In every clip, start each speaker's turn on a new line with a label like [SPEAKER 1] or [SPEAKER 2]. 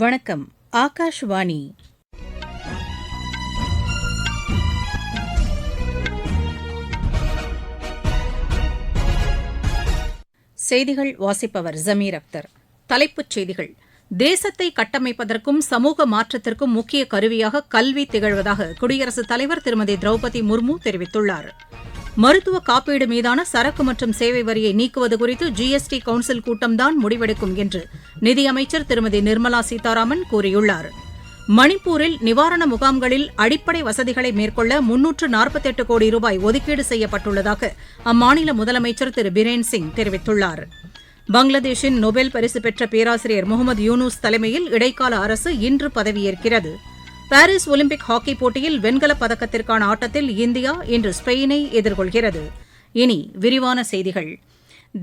[SPEAKER 1] வணக்கம் ஆகாஷ்வாணி செய்திகள் வாசிப்பவர் ஜமீர் அக்தர் தலைப்புச் செய்திகள் தேசத்தை கட்டமைப்பதற்கும் சமூக மாற்றத்திற்கும் முக்கிய கருவியாக கல்வி திகழ்வதாக குடியரசுத் தலைவர் திருமதி திரௌபதி முர்மு தெரிவித்துள்ளாா் மருத்துவ காப்பீடு மீதான சரக்கு மற்றும் சேவை வரியை நீக்குவது குறித்து ஜிஎஸ்டி கவுன்சில் கூட்டம்தான் முடிவெடுக்கும் என்று நிதியமைச்சர் திருமதி நிர்மலா சீதாராமன் கூறியுள்ளார் மணிப்பூரில் நிவாரண முகாம்களில் அடிப்படை வசதிகளை மேற்கொள்ள முன்னூற்று நாற்பத்தெட்டு கோடி ரூபாய் ஒதுக்கீடு செய்யப்பட்டுள்ளதாக அம்மாநில முதலமைச்சர் திரு பிரேன் சிங் தெரிவித்துள்ளார் பங்களாதேஷின் நோபல் பரிசு பெற்ற பேராசிரியர் முகமது யூனூஸ் தலைமையில் இடைக்கால அரசு இன்று பதவியேற்கிறது பாரிஸ் ஒலிம்பிக் ஹாக்கி போட்டியில் வெண்கலப் பதக்கத்திற்கான ஆட்டத்தில் இந்தியா இன்று ஸ்பெயினை எதிர்கொள்கிறது இனி விரிவான செய்திகள்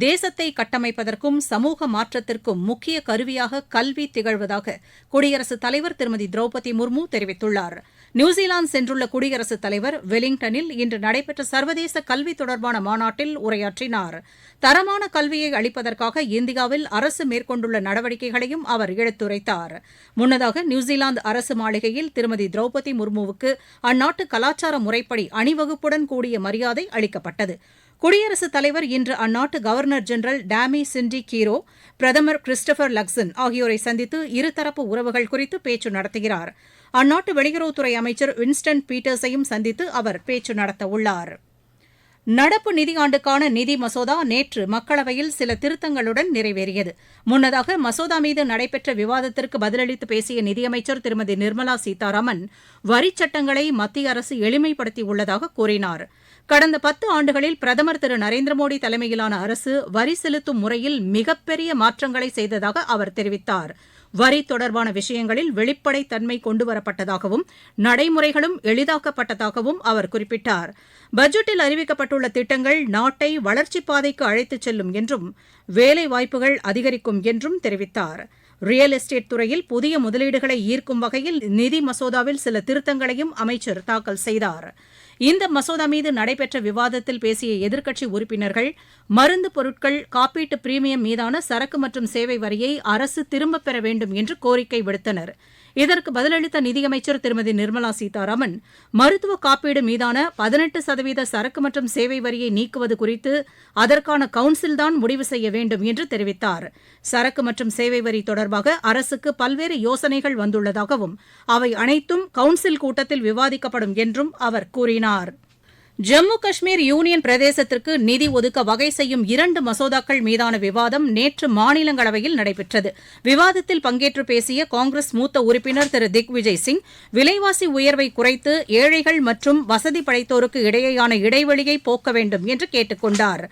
[SPEAKER 1] தேசத்தை கட்டமைப்பதற்கும் சமூக மாற்றத்திற்கும் முக்கிய கருவியாக கல்வி திகழ்வதாக குடியரசுத் தலைவர் திருமதி திரௌபதி முர்மு தெரிவித்துள்ளாா் நியூசிலாந்து சென்றுள்ள குடியரசுத் தலைவர் வெலிங்டனில் இன்று நடைபெற்ற சர்வதேச கல்வி தொடர்பான மாநாட்டில் உரையாற்றினார் தரமான கல்வியை அளிப்பதற்காக இந்தியாவில் அரசு மேற்கொண்டுள்ள நடவடிக்கைகளையும் அவர் எடுத்துரைத்தார் முன்னதாக நியூசிலாந்து அரசு மாளிகையில் திருமதி திரௌபதி முர்முவுக்கு அந்நாட்டு கலாச்சார முறைப்படி அணிவகுப்புடன் கூடிய மரியாதை அளிக்கப்பட்டது குடியரசுத் தலைவர் இன்று அந்நாட்டு governor general Dame Cindy Kiro பிரதமர் கிறிஸ்டபர் லக்சன் ஆகியோரை சந்தித்து இருதரப்பு உறவுகள் குறித்து பேச்சு நடத்துகிறாா் அந்நாட்டு வெளியுறவுத்துறை அமைச்சர் வின்ஸ்டன் பீட்டர்ஸையும் சந்தித்து அவர் பேச்சு நடத்தவுள்ளார் நடப்பு நிதியாண்டுக்கான நிதி மசோதா நேற்று மக்களவையில் சில திருத்தங்களுடன் நிறைவேறியது முன்னதாக மசோதா மீது நடைபெற்ற விவாதத்திற்கு பதிலளித்து பேசிய நிதியமைச்சர் திருமதி நிர்மலா சீதாராமன் வரிச் சட்டங்களை மத்திய அரசு எளிமைப்படுத்தியுள்ளதாக கூறினார் கடந்த பத்து ஆண்டுகளில் பிரதமர் திரு நரேந்திர மோடி தலைமையிலான அரசு வரி செலுத்தும் முறையில் மிகப்பெரிய மாற்றங்களை செய்ததாக அவர் தெரிவித்தாா் வரி தொடர்பான விஷயங்களில் வெளிப்படைத் தன்மை கொண்டுவரப்பட்டதாகவும் நடைமுறைகளும் எளிதாக்கப்பட்டதாகவும் அவர் குறிப்பிட்டார் பட்ஜெட்டில் அறிவிக்கப்பட்டுள்ள திட்டங்கள் நாட்டை வளர்ச்சிப் பாதைக்கு அழைத்துச் செல்லும் என்றும் வேலைவாய்ப்புகள் அதிகரிக்கும் என்றும் தெரிவித்தார் ரியல் எஸ்டேட் துறையில் புதிய முதலீடுகளை ஈர்க்கும் வகையில் நிதி மசோதாவில் சில திருத்தங்களையும் அமைச்சர் தாக்கல் செய்தாா் இந்த மசோதா மீது நடைபெற்ற விவாதத்தில் பேசிய எதிர்க்கட்சி உறுப்பினர்கள் மருந்து பொருட்கள் காப்பீட்டு பிரீமியம் மீதான சரக்கு மற்றும் சேவை வரியை அரசு திரும்பப் பெற வேண்டும் என்று கோரிக்கை விடுத்தனா் இதற்கு பதிலளித்த நிதியமைச்சர் திருமதி நிர்மலா சீதாராமன் மருத்துவ காப்பீடு மீதான பதினெட்டு சதவீத சரக்கு மற்றும் சேவை வரியை நீக்குவது குறித்து அதற்கான கவுன்சில்தான் முடிவு செய்ய வேண்டும் என்று தெரிவித்தார் சரக்கு மற்றும் சேவை வரி தொடர்பாக அரசுக்கு பல்வேறு யோசனைகள் வந்துள்ளதாகவும் அவை அனைத்தும் கவுன்சில் கூட்டத்தில் விவாதிக்கப்படும் என்றும் அவர் கூறினாா் ஜம்மு காஷ்மீர் யூனியன் பிரதேசத்திற்கு நிதி ஒதுக்க வகை செய்யும் இரண்டு மசோதாக்கள் மீதான விவாதம் நேற்று மாநிலங்களவையில் நடைபெற்றது விவாதத்தில் பங்கேற்று பேசிய காங்கிரஸ் மூத்த உறுப்பினர் திரு திக்விஜய் சிங் விலைவாசி உயர்வை குறைத்து ஏழைகள் மற்றும் வசதி படைத்தோருக்கு இடையேயான இடைவெளியை போக்க வேண்டும் என்று கேட்டுக் கொண்டார்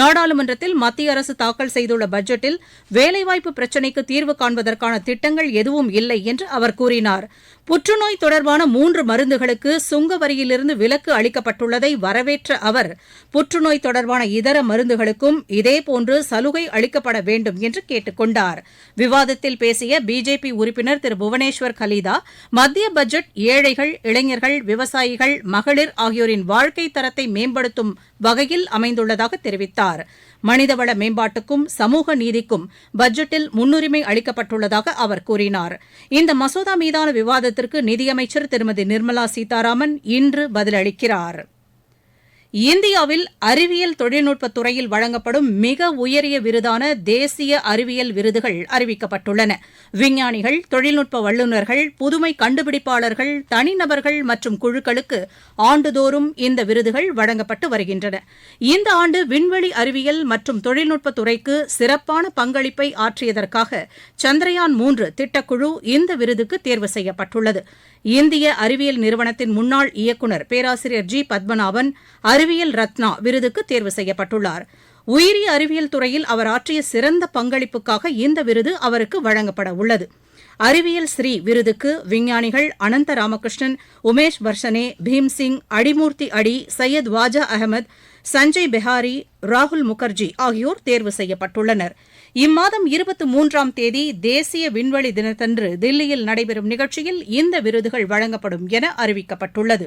[SPEAKER 1] நாடாளுமன்றத்தில் மத்திய அரசு தாக்கல் செய்துள்ள பட்ஜெட்டில் வேலைவாய்ப்பு பிரச்சினைக்கு தீர்வு காண்பதற்கான திட்டங்கள் எதுவும் இல்லை என்று அவர் கூறினார் புற்றுநோய் தொடர்பான மூன்று மருந்துகளுக்கு சுங்க வரியிலிருந்து விலக்கு அளிக்கப்பட்டுள்ளதை வரவேற்ற அவர் புற்றுநோய் தொடர்பான இதர மருந்துகளுக்கும் இதேபோன்று சலுகை அளிக்கப்பட வேண்டும் என்று கேட்டுக் கொண்டார் விவாதத்தில் பேசிய பிஜேபி உறுப்பினர் திரு புவனேஸ்வர் கலிதா மத்திய பட்ஜெட் ஏழைகள் இளைஞர்கள் விவசாயிகள் மகளிர் ஆகியோரின் வாழ்க்கை தரத்தை மேம்படுத்தும் வகையில் அமைந்துள்ளதாக தெரிவித்தார் மனிதவள மேம்பாட்டுக்கும் சமூக நீதிக்கும் பட்ஜெட்டில் முன்னுரிமை அளிக்கப்பட்டுள்ளதாக அவர் கூறினார் இந்த மசோதா மீதான விவாதத்திற்கு நிதியமைச்சர் திருமதி நிர்மலா சீதாராமன் இன்று பதிலளிக்கிறாா் இந்தியாவில் அறிவியல் தொழில்நுட்பத் துறையில் வழங்கப்படும் மிக உயரிய விருதான தேசிய அறிவியல் விருதுகள் அறிவிக்கப்பட்டுள்ளன விஞ்ஞானிகள் தொழில்நுட்ப வல்லுநர்கள் புதுமை கண்டுபிடிப்பாளர்கள் தனிநபர்கள் மற்றும் குழுக்களுக்கு ஆண்டுதோறும் இந்த விருதுகள் வழங்கப்பட்டு வருகின்றன இந்த ஆண்டு விண்வெளி அறிவியல் மற்றும் தொழில்நுட்பத் துறைக்கு சிறப்பான பங்களிப்பை ஆற்றியதற்காக சந்திரயான் மூன்று திட்டக்குழு இந்த விருதுக்கு தேர்வு செய்யப்பட்டுள்ளது இந்திய அறிவியல் நிறுவனத்தின் முன்னாள் இயக்குநர் பேராசிரியர் ஜி பத்மநாபன் அறிவியல் அறிவியல் ரத்னா விருதுக்கு தேர்வு செய்யப்பட்டுள்ளார் உயிரி அறிவியல் துறையில் அவர் ஆற்றிய சிறந்த பங்களிப்புக்காக இந்த விருது அவருக்கு வழங்கப்பட உள்ளது அறிவியல் ஸ்ரீ விருதுக்கு விஞ்ஞானிகள் அனந்த ராமகிருஷ்ணன் உமேஷ் வர்ஷனே பீம்சிங் அடிமூர்த்தி அடி சையத் வாஜா அகமது சஞ்சய் பெஹாரி ராகுல் முகர்ஜி ஆகியோர் தேர்வு செய்யப்பட்டுள்ளனர் இம்மாதம் இருபத்தி மூன்றாம் தேதி தேசிய விண்வெளி தினத்தன்று தில்லியில் நடைபெறும் நிகழ்ச்சியில் இந்த விருதுகள் வழங்கப்படும் என அறிவிக்கப்பட்டுள்ளது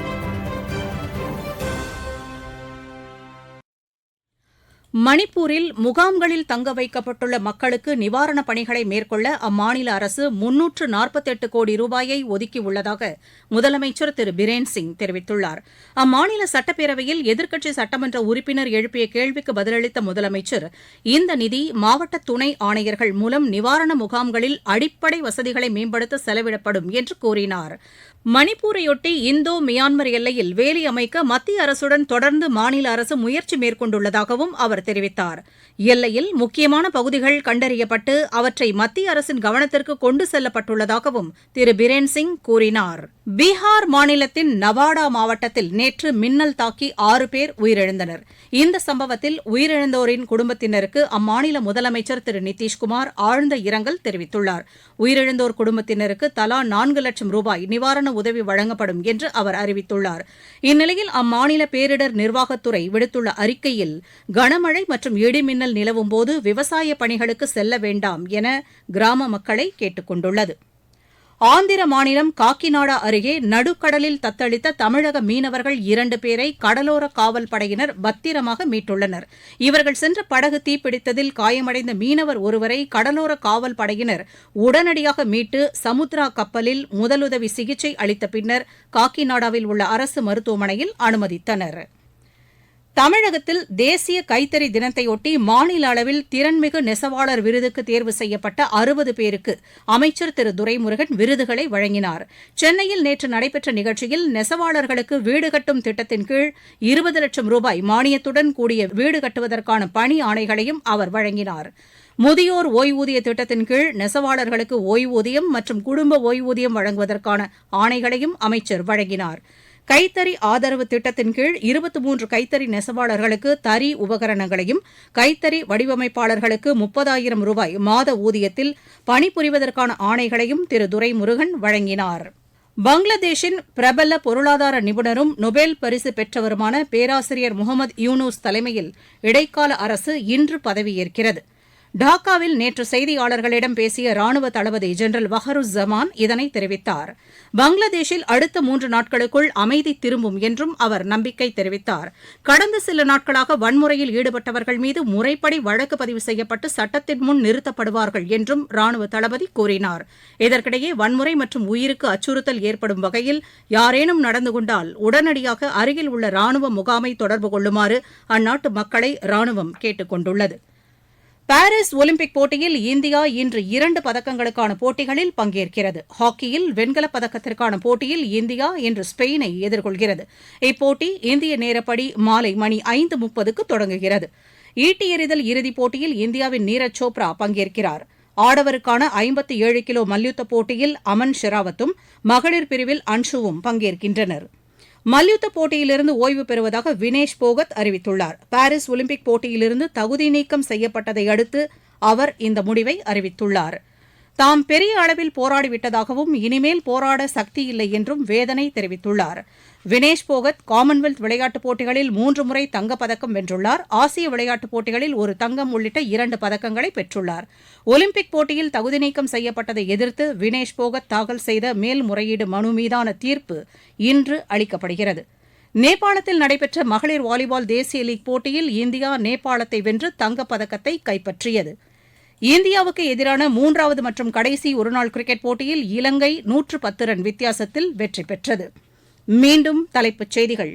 [SPEAKER 1] மணிப்பூரில் முகாம்களில் தங்க வைக்கப்பட்டுள்ள மக்களுக்கு நிவாரணப் பணிகளை மேற்கொள்ள அம்மாநில அரசு முன்னூற்று நாற்பத்தெட்டு கோடி ரூபாயை ஒதுக்கியுள்ளதாக முதலமைச்சர் திரு பிரேன் சிங் தெரிவித்துள்ளார் அம்மாநில சட்டப்பேரவையில் எதிர்க்கட்சி சட்டமன்ற உறுப்பினர் எழுப்பிய கேள்விக்கு பதிலளித்த முதலமைச்சர் இந்த நிதி மாவட்ட துணை ஆணையர்கள் மூலம் நிவாரண முகாம்களில் அடிப்படை வசதிகளை மேம்படுத்த செலவிடப்படும் என்று கூறினாா் மணிப்பூரையொட்டி இந்தோ மியான்மர் எல்லையில் வேலி அமைக்க மத்திய அரசுடன் தொடர்ந்து மாநில அரசு முயற்சி மேற்கொண்டுள்ளதாகவும் அவர் தெரிவித்தார் எல்லையில் முக்கியமான பகுதிகள் கண்டறியப்பட்டு அவற்றை மத்திய அரசின் கவனத்திற்கு கொண்டு செல்லப்பட்டுள்ளதாகவும் திரு பிரேன் சிங் கூறினார் பீகார் மாநிலத்தின் நவாடா மாவட்டத்தில் நேற்று மின்னல் தாக்கி ஆறு பேர் உயிரிழந்தனர் இந்த சம்பவத்தில் உயிரிழந்தோரின் குடும்பத்தினருக்கு அம்மாநில முதலமைச்சர் திரு நிதிஷ்குமார் ஆழ்ந்த இரங்கல் தெரிவித்துள்ளார் உயிரிழந்தோர் குடும்பத்தினருக்கு தலா நான்கு லட்சம் ரூபாய் நிவாரண நிவாரண உதவி வழங்கப்படும் என்று அவர் அறிவித்துள்ளார் இந்நிலையில் அம்மாநில பேரிடர் நிர்வாகத்துறை விடுத்துள்ள அறிக்கையில் கனமழை மற்றும் இடிமின்னல் நிலவும்போது விவசாய பணிகளுக்கு செல்ல வேண்டாம் என கிராம மக்களை கேட்டுக் கொண்டுள்ளது ஆந்திர மாநிலம் காக்கிநாடா அருகே நடுக்கடலில் தத்தளித்த தமிழக மீனவர்கள் இரண்டு பேரை கடலோர காவல்படையினர் பத்திரமாக மீட்டுள்ளனர் இவர்கள் சென்ற படகு தீப்பிடித்ததில் காயமடைந்த மீனவர் ஒருவரை கடலோர காவல்படையினர் உடனடியாக மீட்டு சமுத்ரா கப்பலில் முதலுதவி சிகிச்சை அளித்த பின்னர் காக்கிநாடாவில் உள்ள அரசு மருத்துவமனையில் அனுமதித்தனா் தமிழகத்தில் தேசிய கைத்தறி தினத்தையொட்டி மாநில அளவில் திறன்மிகு நெசவாளர் விருதுக்கு தேர்வு செய்யப்பட்ட அறுபது பேருக்கு அமைச்சர் திரு துரைமுருகன் விருதுகளை வழங்கினார் சென்னையில் நேற்று நடைபெற்ற நிகழ்ச்சியில் நெசவாளர்களுக்கு வீடு கட்டும் திட்டத்தின் கீழ் இருபது லட்சம் ரூபாய் மானியத்துடன் கூடிய வீடு கட்டுவதற்கான பணி ஆணைகளையும் அவர் வழங்கினார் முதியோர் ஓய்வூதிய திட்டத்தின் கீழ் நெசவாளர்களுக்கு ஓய்வூதியம் மற்றும் குடும்ப ஓய்வூதியம் வழங்குவதற்கான ஆணைகளையும் அமைச்சர் வழங்கினாா் கைத்தறி ஆதரவு திட்டத்தின் கீழ் இருபத்தி மூன்று கைத்தறி நெசவாளர்களுக்கு தறி உபகரணங்களையும் கைத்தறி வடிவமைப்பாளர்களுக்கு முப்பதாயிரம் ரூபாய் மாத ஊதியத்தில் பணிபுரிவதற்கான ஆணைகளையும் திரு துரைமுருகன் வழங்கினார் பங்களாதேஷின் பிரபல பொருளாதார நிபுணரும் நொபேல் பரிசு பெற்றவருமான பேராசிரியர் முகமது யூனூஸ் தலைமையில் இடைக்கால அரசு இன்று பதவியேற்கிறது டாக்காவில் நேற்று செய்தியாளர்களிடம் பேசிய ராணுவ தளபதி ஜெனரல் வஹருஸ் ஜமான் இதனை தெரிவித்தார் பங்களாதேஷில் அடுத்த மூன்று நாட்களுக்குள் அமைதி திரும்பும் என்றும் அவர் நம்பிக்கை தெரிவித்தார் கடந்த சில நாட்களாக வன்முறையில் ஈடுபட்டவர்கள் மீது முறைப்படி வழக்கு பதிவு செய்யப்பட்டு சட்டத்தின் முன் நிறுத்தப்படுவார்கள் என்றும் ராணுவ தளபதி கூறினார் இதற்கிடையே வன்முறை மற்றும் உயிருக்கு அச்சுறுத்தல் ஏற்படும் வகையில் யாரேனும் நடந்து கொண்டால் உடனடியாக அருகில் உள்ள ராணுவ முகாமை தொடர்பு கொள்ளுமாறு அந்நாட்டு மக்களை ராணுவம் கேட்டுக் கொண்டுள்ளது பாரிஸ் ஒலிம்பிக் போட்டியில் இந்தியா இன்று இரண்டு பதக்கங்களுக்கான போட்டிகளில் பங்கேற்கிறது ஹாக்கியில் வெண்கலப் பதக்கத்திற்கான போட்டியில் இந்தியா இன்று ஸ்பெயினை எதிர்கொள்கிறது இப்போட்டி இந்திய நேரப்படி மாலை மணி ஐந்து முப்பதுக்கு தொடங்குகிறது ஈட்டி எறிதல் இறுதிப் போட்டியில் இந்தியாவின் நீரஜ் சோப்ரா பங்கேற்கிறார் ஆடவருக்கான ஐம்பத்தி ஏழு கிலோ மல்யுத்த போட்டியில் அமன் ஷெராவத்தும் மகளிர் பிரிவில் அன்ஷுவும் பங்கேற்கின்றனா் மல்யுத்த போட்டியிலிருந்து ஓய்வு பெறுவதாக வினேஷ் போகத் அறிவித்துள்ளார் பாரிஸ் ஒலிம்பிக் போட்டியிலிருந்து தகுதி நீக்கம் செய்யப்பட்டதை அடுத்து அவர் இந்த முடிவை அறிவித்துள்ளாா் தாம் பெரிய அளவில் போராடிவிட்டதாகவும் இனிமேல் போராட சக்தியில்லை என்றும் வேதனை தெரிவித்துள்ளார் வினேஷ் போகத் காமன்வெல்த் விளையாட்டுப் போட்டிகளில் மூன்று முறை தங்கப்பதக்கம் வென்றுள்ளார் ஆசிய விளையாட்டுப் போட்டிகளில் ஒரு தங்கம் உள்ளிட்ட இரண்டு பதக்கங்களை பெற்றுள்ளார் ஒலிம்பிக் போட்டியில் தகுதி நீக்கம் செய்யப்பட்டதை எதிர்த்து வினேஷ் போகத் தாக்கல் செய்த மேல்முறையீடு மனு மீதான தீர்ப்பு இன்று அளிக்கப்படுகிறது நேபாளத்தில் நடைபெற்ற மகளிர் வாலிபால் தேசிய லீக் போட்டியில் இந்தியா நேபாளத்தை வென்று தங்கப்பதக்கத்தை கைப்பற்றியது இந்தியாவுக்கு எதிரான மூன்றாவது மற்றும் கடைசி ஒருநாள் கிரிக்கெட் போட்டியில் இலங்கை நூற்று பத்து ரன் வித்தியாசத்தில் வெற்றி பெற்றது மீண்டும் தலைப்புச் செய்திகள்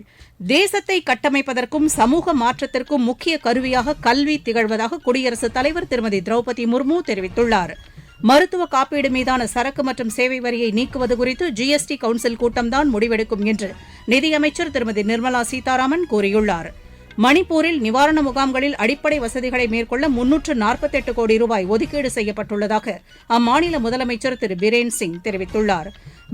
[SPEAKER 1] தேசத்தை கட்டமைப்பதற்கும் சமூக மாற்றத்திற்கும் முக்கிய கருவியாக கல்வி திகழ்வதாக குடியரசுத் தலைவர் திருமதி திரௌபதி முர்மு தெரிவித்துள்ளார் மருத்துவ காப்பீடு மீதான சரக்கு மற்றும் சேவை வரியை நீக்குவது குறித்து ஜிஎஸ்டி கவுன்சில் கூட்டம்தான் முடிவெடுக்கும் என்று நிதியமைச்சர் திருமதி நிர்மலா சீதாராமன் கூறியுள்ளாா் மணிப்பூரில் நிவாரண முகாம்களில் அடிப்படை வசதிகளை மேற்கொள்ள முன்னூற்று நாற்பத்தெட்டு கோடி ரூபாய் ஒதுக்கீடு செய்யப்பட்டுள்ளதாக அம்மாநில முதலமைச்சர் திரு பிரேன் சிங் தெரிவித்துள்ளார்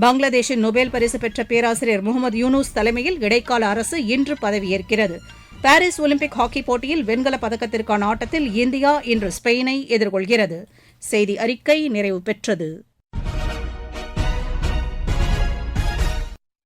[SPEAKER 1] பங்களாதேஷின் நொபேல் பரிசு பெற்ற பேராசிரியர் முகமது யூனூஸ் தலைமையில் இடைக்கால அரசு இன்று பதவியேற்கிறது பாரிஸ் ஒலிம்பிக் ஹாக்கி போட்டியில் வெண்கலப் பதக்கத்திற்கான ஆட்டத்தில் இந்தியா இன்று ஸ்பெயினை எதிர்கொள்கிறது செய்தி அறிக்கை நிறைவு பெற்றது